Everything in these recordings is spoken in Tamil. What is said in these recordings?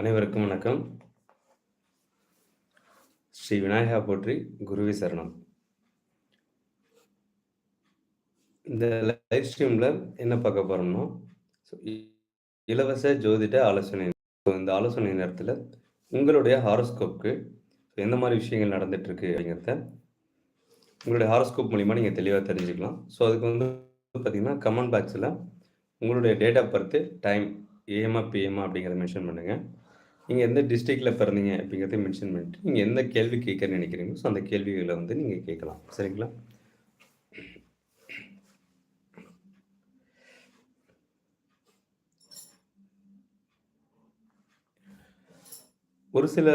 அனைவருக்கும் வணக்கம். ஸ்ரீ விநாயகா போற்றி குருவி சரணம். இந்த லைவ் ஸ்ட்ரீமில் என்ன பார்க்க போகிறோம்னா இலவச ஜோதிட ஆலோசனை. இந்த ஆலோசனை நேரத்தில் உங்களுடைய ஹாரோஸ்கோப்க்கு எந்த மாதிரி விஷயங்கள் நடந்துகிட்ருக்கு அப்படிங்கிறத உங்களுடைய ஹாரோஸ்கோப் மூலிமா நீங்கள் தெளிவாக தெரிஞ்சுக்கலாம். ஸோ அதுக்கு வந்து பார்த்தீங்கன்னா கமெண்ட் பாக்ஸில் உங்களுடைய டேட் ஆஃப் பர்த்து டைம் ஏஎம்ஆ பிஎம்ஆ அப்படிங்கிறத மென்ஷன் பண்ணுங்கள் நீங்கள் எந்த டிஸ்ட்ரிக்டில் பிறந்தீங்க அப்படிங்கிறத மென்ஷன் பண்ணிட்டு நீங்கள் எந்த கேள்வி கேட்க நினைக்கிறீங்களோ ஸோ அந்த கேள்விகளை வந்து நீங்கள் கேட்கலாம். சரிங்களா? ஒரு சில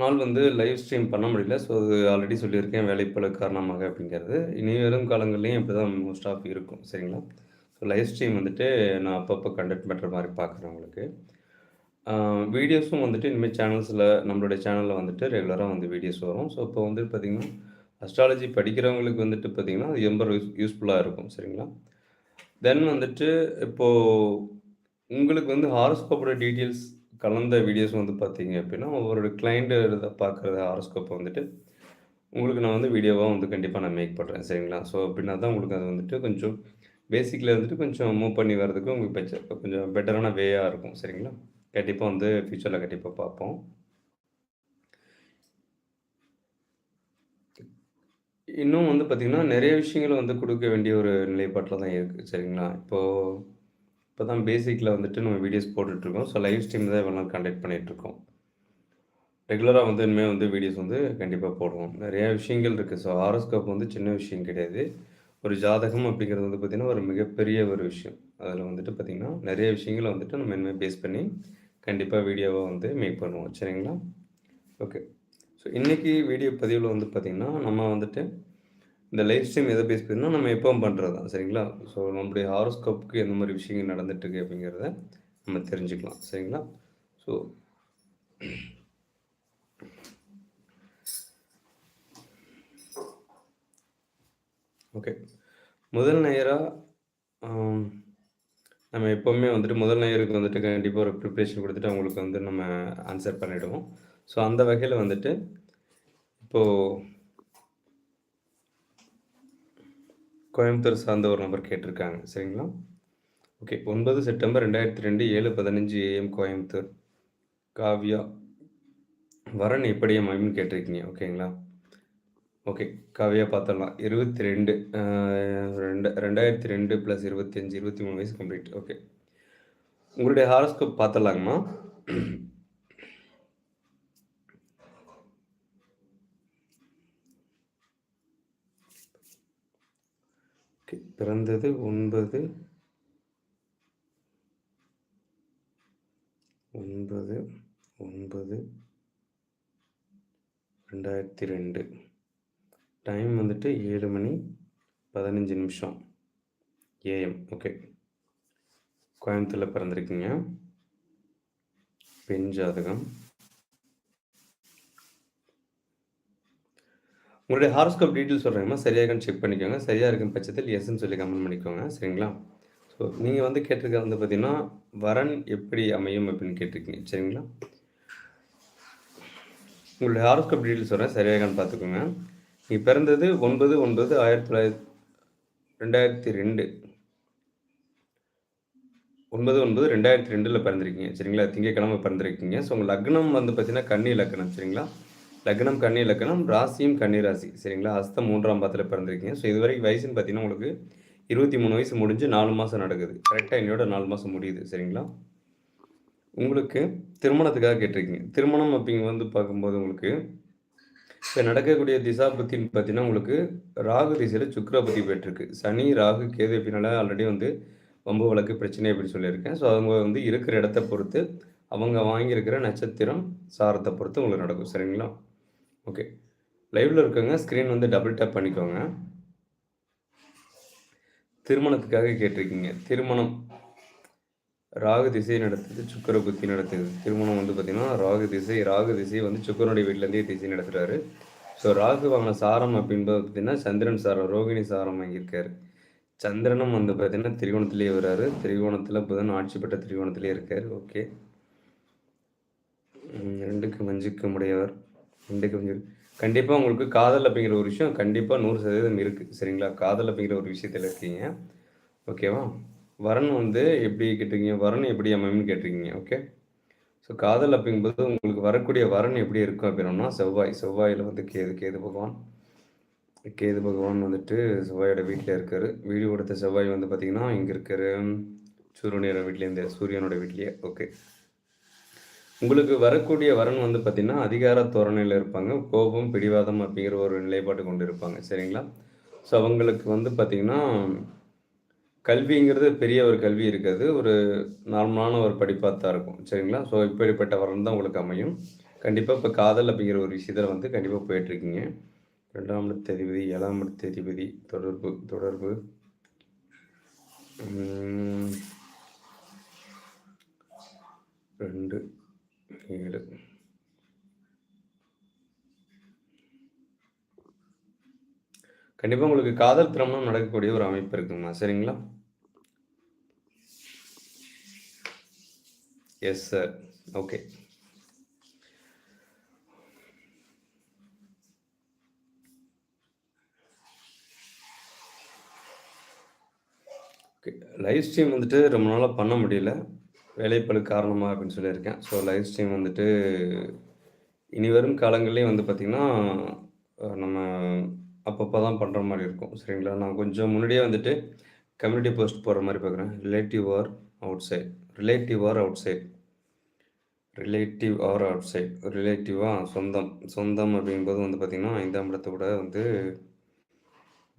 நாள் வந்து லைவ் ஸ்ட்ரீம் பண்ண முடியல ஸோ அது ஆல்ரெடி சொல்லியிருக்கேன் வேலைப்பள காரணமாக அப்படிங்கிறது. இனி வரும் காலங்கள்லேயும் இப்படி தான் மோஸ்ட் ஆஃப் இருக்கும் சரிங்களா? ஸோ லைவ் ஸ்ட்ரீம் வந்துட்டு நான் அப்பப்போ கண்டக்ட் பண்ணுற மாதிரி பார்க்குறேன் உங்களுக்கு. வீடியோஸும் வந்துட்டு இனிமேல் சேனல்ஸில் நம்மளுடைய சேனலில் வந்துட்டு ரெகுலராக வந்து வீடியோஸ் வரும். ஸோ இப்போ வந்துட்டு பார்த்திங்கன்னா அஸ்ட்ராலஜி படிக்கிறவங்களுக்கு வந்துட்டு பார்த்திங்கன்னா அது ரொம்ப யூஸ் யூஸ்ஃபுல்லாக இருக்கும். சரிங்களா? தென் வந்துட்டு இப்போது உங்களுக்கு வந்து ஹாரோஸ்கோப்போட டீட்டெயில்ஸ் கலந்த வீடியோஸ் வந்து பார்த்தீங்க அப்படின்னா ஒவ்வொரு கிளைண்ட்டு இதை பார்க்குறது ஹாரோஸ்கோப்பை வந்துட்டு உங்களுக்கு நான் வந்து வீடியோவாக வந்து கண்டிப்பாக நான் மேக் பண்ணுறேன் சரிங்களா? ஸோ அப்படின்னா தான் உங்களுக்கு அது வந்துட்டு கொஞ்சம் பேசிக்கில் வந்துட்டு கொஞ்சம் மூவ் பண்ணி வர்றதுக்கு உங்களுக்கு பெச்ச கொஞ்சம் பெட்டரான வேயாக இருக்கும். சரிங்களா? கண்டிப்பாக வந்து ஃப்யூச்சரில் கண்டிப்பாக பார்ப்போம். இன்னும் வந்து பார்த்திங்கன்னா நிறைய விஷயங்கள் வந்து கொடுக்க வேண்டிய ஒரு நிலைப்பாட்டில் தான் இருக்குது சரிங்களா? இப்போது இப்போ தான் பேசிக்கில் வந்துட்டு நம்ம வீடியோஸ் போட்டுட்ருக்கோம். ஸோ லைவ் ஸ்ட்ரீம் தான் இவ்வளோ கண்டக்ட் பண்ணிகிட்ருக்கோம் ரெகுலராக வந்து இனிமேல் வந்து வீடியோஸ் வந்து கண்டிப்பாக போடுவோம். நிறையா விஷயங்கள் இருக்குது ஸோ ஆரோஸ்கோப் வந்து சின்ன விஷயம் கிடையாது. ஒரு ஜாதகம் அப்படிங்கிறது வந்து பார்த்திங்கன்னா ஒரு மிகப்பெரிய ஒரு விஷயம். அதில் வந்துட்டு பார்த்திங்கன்னா நிறைய விஷயங்களை வந்துட்டு நம்ம இனிமேல் பேஸ் பண்ணி கண்டிப்பாக வீடியோவை வந்து மேக் பண்ணுவோம். சரிங்களா? ஓகே ஸோ இன்றைக்கி வீடியோ பதிவில் வந்து பார்த்திங்கன்னா நம்ம வந்துட்டு இந்த லைஃப் ஸ்ட்ரீம் எதை பேஸ் பண்ணால் நம்ம எப்போவும் பண்ணுறது தான். சரிங்களா? ஸோ நம்மளுடைய ஹாரோஸ்கோப்புக்கு எந்த மாதிரி விஷயங்கள் நடந்துட்டுருக்கு அப்படிங்கிறத நம்ம தெரிஞ்சுக்கலாம். சரிங்களா? ஸோ ஓகே முதல் நேராக நம்ம எப்போவுமே வந்துட்டு முதல் நேயருக்கு வந்துட்டு கண்டிப்பாக ஒரு ப்ரிப்ரேஷன் கொடுத்துட்டு அவங்களுக்கு வந்து நம்ம ஆன்சர் பண்ணிவிடுவோம் ஸோ அந்த வகையில் வந்துட்டு இப்போது கோயம்புத்தூர் சார்ந்த ஒரு நபர் கேட்டிருக்காங்க. சரிங்களா? ஓகே ஒன்பது செப்டம்பர் ரெண்டாயிரத்தி ரெண்டு ஏழு பதினஞ்சு ஏஎம் கோயம்புத்தூர். காவ்யா வரன் எப்படி அமைன்னு கேட்டிருக்கீங்க? ஓகேங்களா ஓகே காவியா பார்த்துடலாம். இருபத்தி ரெண்டு ரெண்டு ரெண்டாயிரத்தி ரெண்டு ப்ளஸ் இருபத்தி அஞ்சு இருபத்தி மூணு வயசு கம்ப்ளீட் ஓகே உங்களுடைய ஹாரோஸ்கோப் பார்த்துடலாங்கம்மா. ஓகே பிறந்தது ஒன்பது ஒன்பது ஒன்பது ரெண்டாயிரத்தி ரெண்டு டைம் வந்துட்டு ஏழு மணி பதினஞ்சு நிமிஷம். AM okay. கோயம்புத்தூரில் பிறந்திருக்கீங்க. பெண் ஜாதகம். உங்களுடைய ஹாரோஸ்கோப் டீட்டெயில் சொல்கிறேங்கம்மா சரியாகன்னு செக் பண்ணிக்கோங்க. சரியாக இருக்கும் பட்சத்தில் எஸ்ன்னு சொல்லி கமெண்ட் பண்ணிக்கோங்க. சரிங்களா? ஸோ நீங்கள் வந்து கேட்டிருக்க வந்து பார்த்தீங்கன்னா வரன் எப்படி அமையும் அப்படின்னு கேட்டிருக்கீங்க. சரிங்களா? உங்களுடைய ஹாரோஸ்கோப் டீட்டெயில் சொல்கிறேன் சரியாகன்னு பார்த்துக்கோங்க நீ பிறந்தது ஒன்பது ஒன்பது ஆயிரத்தி தொள்ளாயிரத்தி ரெண்டாயிரத்தி ரெண்டு. ஒன்பது ஒன்பது ரெண்டாயிரத்தி ரெண்டில் பிறந்திருக்கீங்க. சரிங்களா? திங்கக்கிழமை பிறந்திருக்கீங்க. ஸோ உங்கள் லக்னம் வந்து பார்த்தீங்கன்னா கன்னி லக்னம். சரிங்களா? லக்னம் கன்னி லக்னம் ராசியும் கன்னி ராசி. சரிங்களா? அஸ்தம் மூன்றாம் பாத்தில் பிறந்திருக்கீங்க. ஸோ இது வரைக்கும் வயசுன்னு பார்த்தீங்கன்னா உங்களுக்கு இருபத்தி மூணு வயசு முடிஞ்சு நாலு மாதம் நடக்குது. கரெக்டாக என்னோட நாலு மாதம் முடியுது. சரிங்களா? உங்களுக்கு திருமணத்துக்காக கேட்டிருக்கீங்க. திருமணம் அப்படிங்க வந்து பார்க்கும்போது உங்களுக்கு இப்போ நடக்கக்கூடிய திசா பத்தின்னு பார்த்தீங்கன்னா உங்களுக்கு ராகு திசையில் சுக்கர பத்தி போயிட்டுருக்கு. சனி ராகு கேது அப்படின்னால ஆல்ரெடி வந்து வம்பு வழக்கு பிரச்சனை அப்படின்னு சொல்லியிருக்கேன். ஸோ அவங்க வந்து இருக்கிற இடத்த பொறுத்து அவங்க வாங்கியிருக்கிற நட்சத்திரம் சாரத்தை பொறுத்து உங்களுக்கு நடக்கும். சரிங்களா? ஓகே லைவில் இருக்கவங்க ஸ்க்ரீன் வந்து டபுள் டேப் பண்ணிக்கோங்க. திருமணத்துக்காக கேட்டிருக்கீங்க. திருமணம். ராகு திசை நடத்துது சுக்கர புத்தி நடத்துது திருமணம் வந்து பார்த்திங்கன்னா ராகு திசை ராகு திசை வந்து சுக்கரனுடைய வீட்டிலேருந்தே திசை நடத்துகிறாரு ஸோ ராகு வாங்கின சாரம் அப்படின்பது பார்த்திங்கன்னா சந்திரன் சாரம் ரோகிணி சாரம் வாங்கியிருக்காரு சந்திரனும் வந்து பார்த்திங்கன்னா திரிகோணத்திலேயே வர்றாரு திரிகோணத்தில் புதன் ஆட்சி பெற்ற திரிகோணத்திலே இருக்கார் ஓகே ரெண்டுக்கு 2க்கு மஞ்சுக்கும் உடையவர். 2க்கு மஞ்சு கண்டிப்பாக உங்களுக்கு காதல் அப்படிங்கிற ஒரு விஷயம் கண்டிப்பாக நூறு சதவீதம் இருக்குது சரிங்களா? காதல் அப்படிங்கிற ஒரு விஷயத்தில் இருக்கீங்க. ஓகேவா? வரன் வந்து எப்படி கேட்டிருக்கீங்க? வரன் எப்படி அமையும்னு கேட்டிருக்கீங்க. ஓகே. ஸோ காதல் அப்படிங்கும்போது உங்களுக்கு வரக்கூடிய வரன் எப்படி இருக்கும் அப்படின்னா செவ்வாய். செவ்வாயில வந்து கேது. கேது பகவான். கேது பகவான் வந்துட்டு செவ்வாயோட வீட்டில் இருக்கார் வீடு கொடுத்த செவ்வாய் வந்து பார்த்தீங்கன்னா, இங்கே இருக்கிற சூரியனோட வீட்லேருந்து சூரியனோட வீட்லேயே ஓகே. உங்களுக்கு வரக்கூடிய வரன் வந்து பார்த்திங்கன்னா அதிகார தோரணையில் இருப்பாங்க. கோபம், பிடிவாதம் அப்படிங்கிற ஒரு நிலைப்பாடு கொண்டு இருப்பாங்க. சரிங்களா? ஸோ அவங்களுக்கு வந்து பார்த்திங்கன்னா கல்விங்கிறது பெரிய ஒரு கல்வி இருக்காது. ஒரு நார்மலான ஒரு படிப்பாக தான் இருக்கும். சரிங்களா? ஸோ இப்படிப்பட்ட வரன் தான் உங்களுக்கு அமையும். கண்டிப்பாக இப்போ காதல் அப்படிங்கிற ஒரு விஷயத்தில் வந்து கண்டிப்பாக போயிட்டுருக்கீங்க. ரெண்டாம் இடத்து ஏழாம் 7ஆம் இடத்து தொடர்பு தொடர்பு. ரெண்டு ஏழு கண்டிப்பாக உங்களுக்கு காதல் திருமணம் நடக்கக்கூடிய ஒரு அமைப்பு இருக்குங்கம்மா. சரிங்களா? Yes sir. Okay. Live stream வந்துட்டு ரொம்ப நாளாக பண்ண முடியல. வேலைப்பழு காரணமாக அப்படின்னு சொல்லியிருக்கேன். ஸோ லைவ் ஸ்ட்ரீம் வந்துட்டு இனி வரும் காலங்கள்லேயும் வந்து பார்த்திங்கன்னா நம்ம அப்பப்போ தான் பண்ணுற மாதிரி இருக்கும். சரிங்களா? நான் கொஞ்சம் முன்னாடியே வந்துட்டு கம்யூனிட்டி போஸ்ட் போடுற மாதிரி பார்க்குறேன். Relative or outside relative or outside relative or outside ரிலேட்டிவாக சொந்தம். சொந்தம் அப்படிங்கும்போது வந்து பார்த்திங்கன்னா ஐந்தாம் இடத்தை கூட வந்து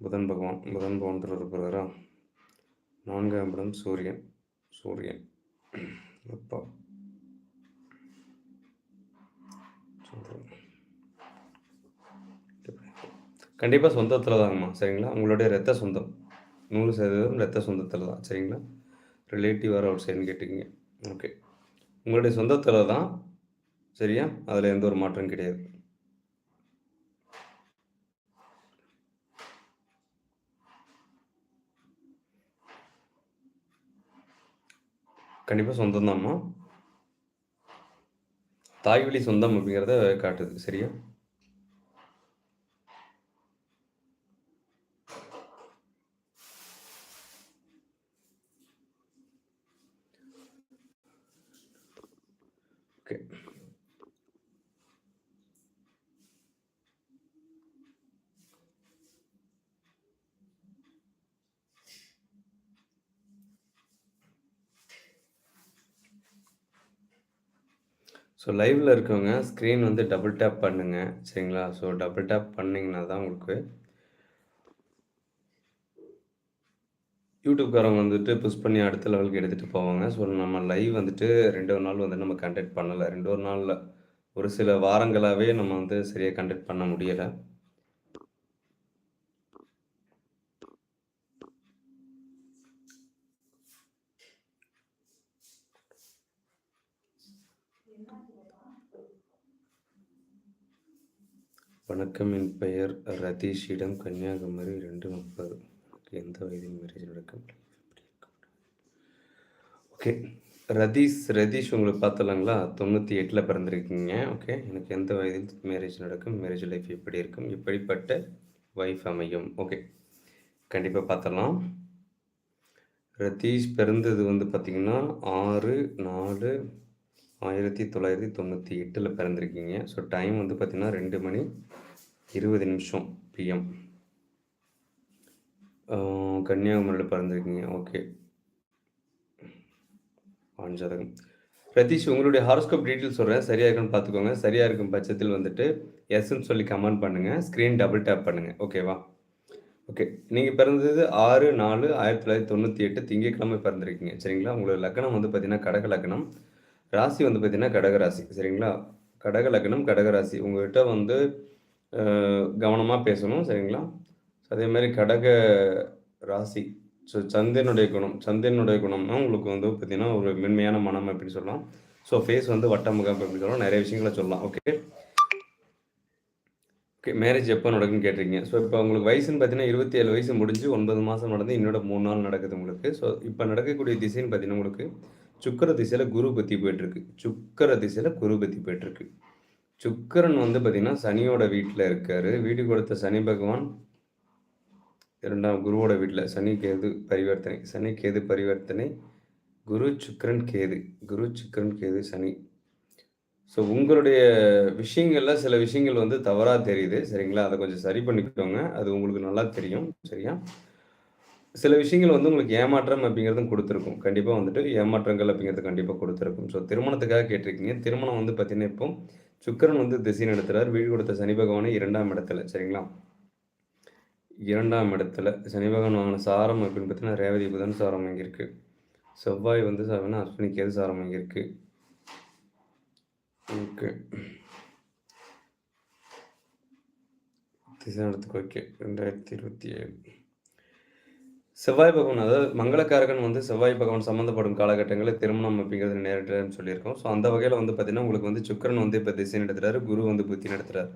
புதன் பகவான். புதன் பகவான் இருக்கிறாரா நான்காம் இடம் சூரியன். சூரியன். அப்பா. சந்திரன். கண்டிப்பாக சொந்தத்தில் தாங்கம்மா. சரிங்களா? உங்களுடைய ரத்த சொந்தம். 100% ரத்த சொந்தத்தில் தான். சரிங்களா? ரிலேட்டிவ் ஆர் அவுட்சைட்ன்னு கேட்டிங்க ஓகே. உங்களுடைய சொந்தத்தில் தான். சரியா? அதில் எந்த ஒரு மாற்றமும் கிடையாது. கண்டிப்பாக சொந்தம் தாய்வழி சொந்தம் அப்படிங்கிறத காட்டுது. சரியா? ஓகே. ஸோ லைவில் இருக்கவங்க ஸ்க்ரீன் வந்து டபுள் டேப் பண்ணுங்க. சரிங்களா? ஸோ டபுள் டேப் பண்ணிங்கன்னா தான் உங்களுக்கு யூடியூப்காரவங்க வந்துட்டு புஷ் பண்ணி அடுத்த லெவலுக்கு எடுத்துகிட்டு போவாங்க. ஸோ நம்ம லைவ் வந்துட்டு 2 நாள் வந்து நம்ம கண்டக்ட் பண்ணலை ரெண்டு ஒரு நாளில் ஒரு சில வாரங்களாகவே நம்ம வந்து சரியாக கண்டக்ட் பண்ண முடியலை வணக்கம். என் பெயர் ரதீஷிடம் இடம் கன்னியாகுமரி 2:30 எந்த வயதில் மேரேஜ் நடக்கும்? ஓகே. ரதீஷ் ரதீஷ் உங்களுக்கு பார்த்தலாங்களா? 98ல பிறந்திருக்கீங்க. ஓகே. எனக்கு எந்த வயதில் மேரேஜ் நடக்கும்? மேரேஜ் லைஃப் எப்படி இருக்கும்? எப்படிப்பட்ட வைஃப் அமையும்? ஓகே. கண்டிப்பாக பார்த்தரலாம். ரதீஷ் பிறந்தது வந்து பார்த்திங்கன்னா ஆறு நாலு 6/4/1998ல பிறந்திருக்கீங்க. ஸோ டைம் வந்து பார்த்தீங்கன்னா, ரெண்டு மணி 20 நிமிஷம் பிஎம். கன்னியாகுமரியில் பிறந்திருக்கீங்க. ஓகே. ஆண் ரதீஷ் உங்களுடைய ஹாரோஸ்கோப் டீட்டெயில் சொல்கிறேன் சரியாக இருக்குன்னு பார்த்துக்கோங்க. சரியாக இருக்கும் பட்சத்தில் வந்துட்டு எஸ்ன்னு சொல்லி கமெண்ட் பண்ணுங்கள் ஸ்க்ரீன் டபுள் டேப் பண்ணுங்க. ஓகேவா? ஓகே. நீங்கள் பிறந்தது 6/4/1998 திங்கட்கிழமை பிறந்திருக்கீங்க. சரிங்களா? உங்களோட லக்னம் வந்து பார்த்தீங்கன்னா, கடக லக்னம். ராசி வந்து பார்த்தீங்கன்னா, கடக ராசி. சரிங்களா? கடக லக்னம், கடக ராசி. உங்ககிட்ட வந்து கவனமாக பேசணும். சரிங்களா? அதே மாதிரி கடக ராசி. ஸோ சந்திரனுடைய குணம் சந்திரனுடைய குணம்னா உங்களுக்கு வந்து பார்த்தீங்கன்னா, ஒரு மென்மையான மனம் அப்படின்னு சொல்லலாம். ஸோ ஃபேஸ் வந்து வட்டமுகம் அப்படின்னு சொல்லலாம். நிறைய விஷயங்கள சொல்லலாம். ஓகே. ஓகே. மேரேஜ் எப்போ நடக்கும்னு கேட்டிருக்கீங்க. ஸோ இப்போ உங்களுக்கு வயசுன்னு பார்த்தீங்கன்னா, 27 வயசு முடிஞ்சு ஒன்பது மாதம் நடந்து இன்னோட மூணு நாள் நடக்குது உங்களுக்கு. ஸோ இப்போ நடக்கக்கூடிய திசைன்னு பார்த்தீங்கன்னா, உங்களுக்கு சுக்கிர திசையில் குரு பத்தி போயிட்டுருக்கு. சுக்கிர திசையில் குரு பத்தி போயிட்டுருக்கு. சுக்கிரன் வந்து பார்த்தீங்கன்னா, சனியோட வீட்டில் இருக்காரு. வீடு கொடுத்த சனி பகவான் இரண்டாம் குருவோட வீட்டில் சனி, கேது பரிவர்த்தனை. சனி, கேது பரிவர்த்தனை. குரு, சுக்கிரன், கேது. குரு, சுக்கிரன், கேது, சனி. ஸோ உங்களுடைய விஷயங்களில் சில விஷயங்கள் வந்து தவறாக தெரியுது. சரிங்களா? அதை கொஞ்சம் சரி பண்ணிக்கோங்க. அது உங்களுக்கு நல்லா தெரியும். சரியா? சில விஷயங்கள் வந்து உங்களுக்கு ஏமாற்றம் அப்படிங்கிறதும் கொடுத்துருக்கும் கண்டிப்பாக வந்துட்டு ஏமாற்றங்கள் அப்படிங்கிறது கண்டிப்பாக கொடுத்துருக்கும் ஸோ திருமணத்துக்காக கேட்டிருக்கீங்க. திருமணம் வந்து பார்த்தீங்கன்னா, இப்போ சுக்கிரன் வந்து திசை நடத்துகிறார் வீடு கொடுத்த சனி பகவானே இரண்டாம் இடத்துல. சரிங்களா? இரண்டாம் இடத்துல சனி பகவான் வாங்கின சாரம் அப்படின்னு பார்த்தீங்கன்னா, ரேவதி புதன் சாரம் வாங்கியிருக்கு. செவ்வாய் வந்து சாரம்னா அஸ்வினி கேது சாரம் வாங்கியிருக்கு. ஓகே. திசை நடத்துக்கு ஓகே. 2027 செவ்வாய் பகவான் அதாவது மங்களக்காரகன் வந்து செவ்வாய் பகவான் சம்மந்தப்படும் காலகட்டங்களில் திருமணம் அப்படிங்கிறது நேரிடுன்னு சொல்லியிருக்கோம். ஸோ அந்த வகையில் வந்து பார்த்தீங்கன்னா, உங்களுக்கு வந்து சுக்கிரன் வந்து இப்போ திசை நடத்துறாரு. குரு வந்து புத்தி நடத்துறார்.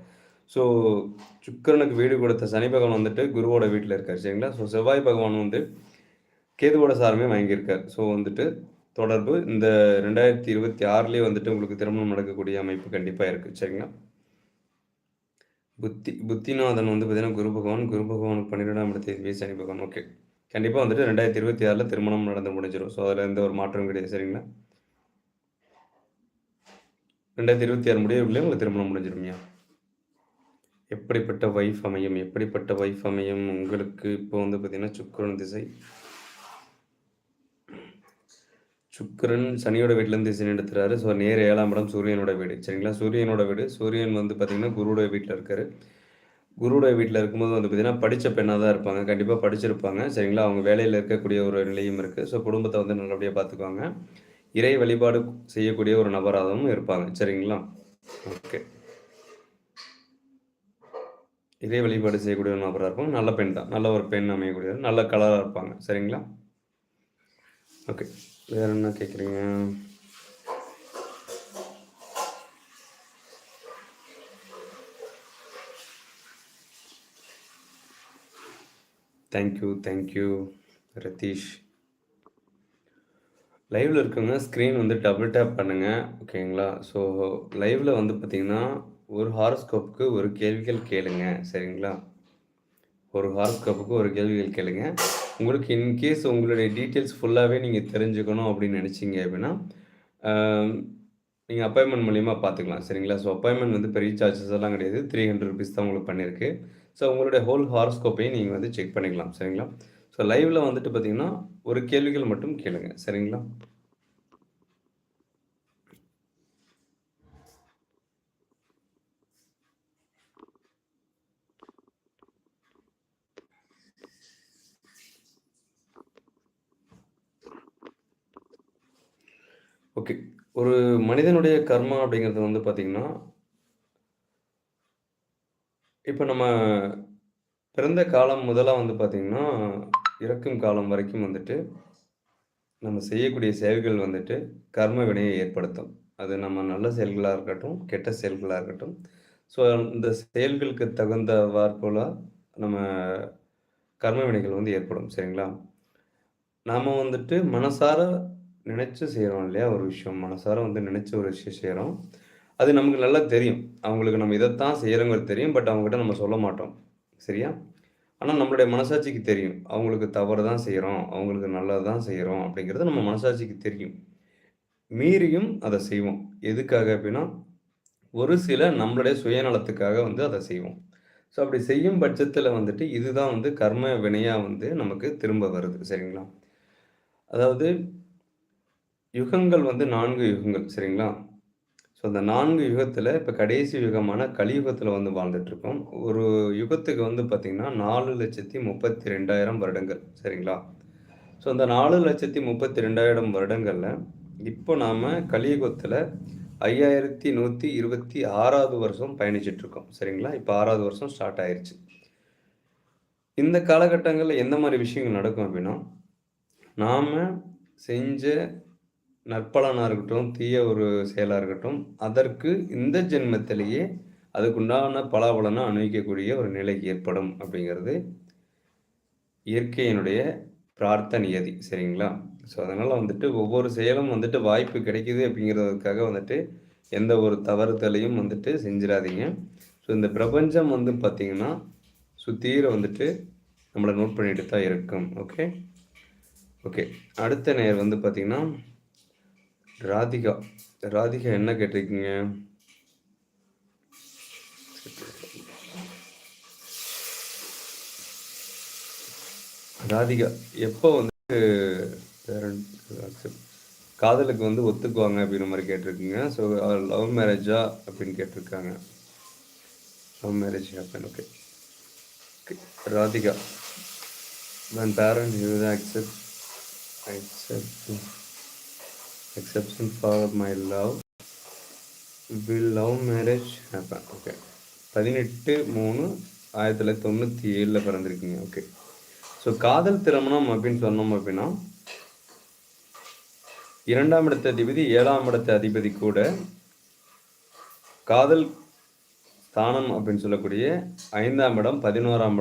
ஸோ சுக்கிரனுக்கு வீடு கொடுத்த சனி பகவான் வந்துட்டு குருவோட வீட்டில் இருக்கார் சரிங்களா? ஸோ செவ்வாய் பகவான் வந்து கேதுவோட சாரமே வாங்கியிருக்கார். ஸோ வந்துட்டு தொடர்பு இந்த 2026லயே வந்துட்டு உங்களுக்கு திருமணம் நடக்கக்கூடிய அமைப்பு கண்டிப்பாக இருக்குது சரிங்களா? புத்தி புத்திநாதன் வந்து பார்த்தீங்கன்னா, குரு பகவான். குரு பகவான் பன்னிரெண்டாம் இடத்தை சனி பகவான். ஓகே. கண்டிப்பாக வந்துட்டு 2026ல திருமணம் நடந்து முடிஞ்சிடும் ஸோ அதில் எந்த ஒரு மாற்றம் கிடையாது. சரிங்களா? 2026 முடியறதுக்குள்ளயே உங்களுக்கு திருமணம் முடிஞ்சிரும்யா. எப்படிப்பட்ட வைஃப் அமையும்? எப்படிப்பட்ட வைஃப் அமையும்? உங்களுக்கு இப்போ வந்து பார்த்தீங்கன்னா, சுக்கிரன் திசை. சுக்கரன் சனியோட வீட்டிலேருந்து திசை நடத்துறாரு. ஸோ நேர் ஏழாம் இடம் சூரியனோட வீடு. சரிங்களா? சூரியனோட வீடு. சூரியன் வந்து பார்த்தீங்கன்னா, குருவோட வீட்டில் இருக்காரு. குருடைய வீட்டில் இருக்கும்போது வந்து பார்த்தீங்கன்னா, படித்த பெண்ணாக தான் இருப்பாங்க. கண்டிப்பாக படிச்சிருப்பாங்க. சரிங்களா? அவங்க வேலையில் இருக்கக்கூடிய ஒரு நிலையும் இருக்குது ஸோ குடும்பத்தை வந்து நல்லபடியாக பார்த்துக்குவாங்க. இறை வழிபாடு செய்யக்கூடிய ஒரு நபராகவும் இருப்பாங்க. சரிங்களா? ஓகே. இறை வழிபாடு செய்யக்கூடிய ஒரு நபராக இருப்பாங்க. நல்ல பெண் தான். நல்ல ஒரு பெண் அமையக்கூடிய நல்ல கலராக இருப்பாங்க. சரிங்களா? ஓகே. வேற என்ன கேட்குறீங்க? Thank you, thank you Ratheesh. லைவ்ல இருக்கவங்க ஸ்க்ரீன் வந்து டபுள் டேப் பண்ணுங்க. ஓகேங்களா? ஸோ லைவ்ல வந்து பார்த்தீங்கன்னா, ஒரு ஹாரோஸ்கோப்புக்கு ஒரு கேள்விகள் கேளுங்க. சரிங்களா? ஒரு ஹாரோஸ்கோப்புக்கு ஒரு கேள்விகள் கேளுங்க. உங்களுக்கு இன்கேஸ் உங்களுடைய டீட்டெயில்ஸ் ஃபுல்லாகவே நீங்கள் தெரிஞ்சுக்கணும் அப்படின்னு நினச்சிங்க அப்படின்னா, நீங்கள் அப்பாயின்மெண்ட் மூலிமா பார்த்துக்கலாம். சரிங்களா? ஸோ அப்பாயின்மெண்ட் வந்து பெரிய சார்ஜஸ் எல்லாம் கிடையாது. ₹300 தான் உங்களுக்கு பண்ணியிருக்கு. ஸோ உங்களுடைய ஹோல் ஹாரோஸ்கோப்பையும் நீங்கள் வந்து செக் பண்ணிக்கலாம். சரிங்களா? ஸோ லைவில் வந்துட்டு பார்த்தீங்கன்னா, ஒரு கேள்விகள் மட்டும் கேளுங்க. சரிங்களா? ஓகே. ஒரு மனிதனுடைய கர்மா அப்படிங்கிறது வந்து பார்த்தீங்கன்னா இப்போ நம்ம பிறந்த காலம் முதலாக வந்து பார்த்தீங்கன்னா, இறக்கும் காலம் வரைக்கும் வந்துட்டு, நம்ம செய்யக்கூடிய செயல்கள் வந்துட்டு கர்ம வினையை ஏற்படுத்தும். அது நம்ம நல்ல செயல்களாக இருக்கட்டும், கெட்ட செயல்களாக இருக்கட்டும். ஸோ இந்த செயல்களுக்கு தகுந்த வார்போல நம்ம கர்ம வினைகள் வந்து ஏற்படும். சரிங்களா? நாம் வந்துட்டு மனசார நினைச்சு செய்கிறோம் இல்லையா? ஒரு விஷயம். மனசார வந்து நினச்ச ஒரு விஷயம் செய்கிறோம் அது நமக்கு நல்லா தெரியும். அவங்களுக்கு நம்ம இதைத்தான் செய்கிறோங்கிறது தெரியும். பட் அவங்ககிட்ட நம்ம சொல்ல மாட்டோம். சரியா? ஆனால் நம்மளுடைய மனசாட்சிக்கு தெரியும். அவங்களுக்கு தவறு தான் செய்கிறோம் அவங்களுக்கு நல்லது தான் செய்கிறோம் அப்படிங்கிறது நம்ம மனசாட்சிக்கு தெரியும். மீறியும் அதை செய்வோம். எதுக்காக அப்படின்னா, ஒரு சில நம்மளுடைய சுயநலத்துக்காக வந்து அதை செய்வோம். ஸோ அப்படி செய்யும் பட்சத்தில் வந்துட்டு, இதுதான் வந்து கர்ம வினையாக வந்து நமக்கு திரும்ப வருது. சரிங்களா? அதாவது யுகங்கள் வந்து நான்கு யுகங்கள். சரிங்களா? ஸோ அந்த நான்கு யுகத்தில் இப்போ கடைசி யுகமான கலியுகத்தில் வந்து வாழ்ந்துட்டு இருக்கோம். ஒரு யுகத்துக்கு வந்து பார்த்திங்கன்னா நாலு லட்சத்தி முப்பத்தி ரெண்டாயிரம் வருடங்கள். சரிங்களா? ஸோ அந்த 4,32,000 வருடங்கள்ல, இப்போ நாம் கலியுகத்தில் ஐயாயிரத்தி நூற்றி இருபத்தி ஆறாவது வருஷம் பயணிச்சிட்ருக்கோம் சரிங்களா? இப்போ ஆறாவது வருஷம் ஸ்டார்ட் ஆயிடுச்சு இந்த காலகட்டங்களில் எந்த மாதிரி விஷயங்கள் நடக்கும் அப்படின்னா, நாம் செஞ்ச நற்பலனாக இருக்கட்டும், தீய ஒரு செயலாக இருக்கட்டும், அதற்கு இந்த ஜென்மத்திலேயே அதுக்குண்டான பலாபலன அனுபவிக்கக்கூடிய ஒரு நிலை ஏற்படும் அப்படிங்கிறது இயற்கையினுடைய பிரார்த்தனியதி சரிங்களா? ஸோ அதனால் வந்துட்டு ஒவ்வொரு செயலும் வந்துட்டு வாய்ப்பு கிடைக்குது அப்படிங்கிறதுக்காக வந்துட்டு எந்த ஒரு தவறுதலையும் வந்துட்டு செஞ்சிடாதீங்க ஸோ இந்த பிரபஞ்சம் வந்து பார்த்திங்கன்னா சுத்தீர வந்துட்டு நம்மளை நோட் பண்ணிட்டு தான் இருக்கும். ஓகே ஓகே அடுத்த நேர் வந்து பார்த்திங்கன்னா ராதிகா ராதிகா என்ன கேட்டிருக்கீங்க? ராதிகா எப்போ வந்து காதலுக்கு வந்து ஒத்துக்குவாங்க அப்படின்ற மாதிரி கேட்டிருக்கீங்க. ஸோ லவ் மேரேஜா அப்படின்னு கேட்டிருக்காங்க. Love marriage happen okay Radhika when parent use accept accept exception for my love. Will love marriage happen? Okay பதினெட்டு மூணு ஆயிரத்தி தொள்ளாயிரத்தி தொண்ணூற்றி ஏழில் பிறந்திருக்கீங்க. ஓகே ஸோ காதல் திருமணம் அப்படின்னு சொன்னோம் அப்படின்னா இரண்டாம் இடத்த அதிபதி ஏழாம் இடத்த அதிபதி கூட காதல் ஸ்தானம் அப்படின்னு சொல்லக்கூடிய ஐந்தாம் இடம் பதினோராம்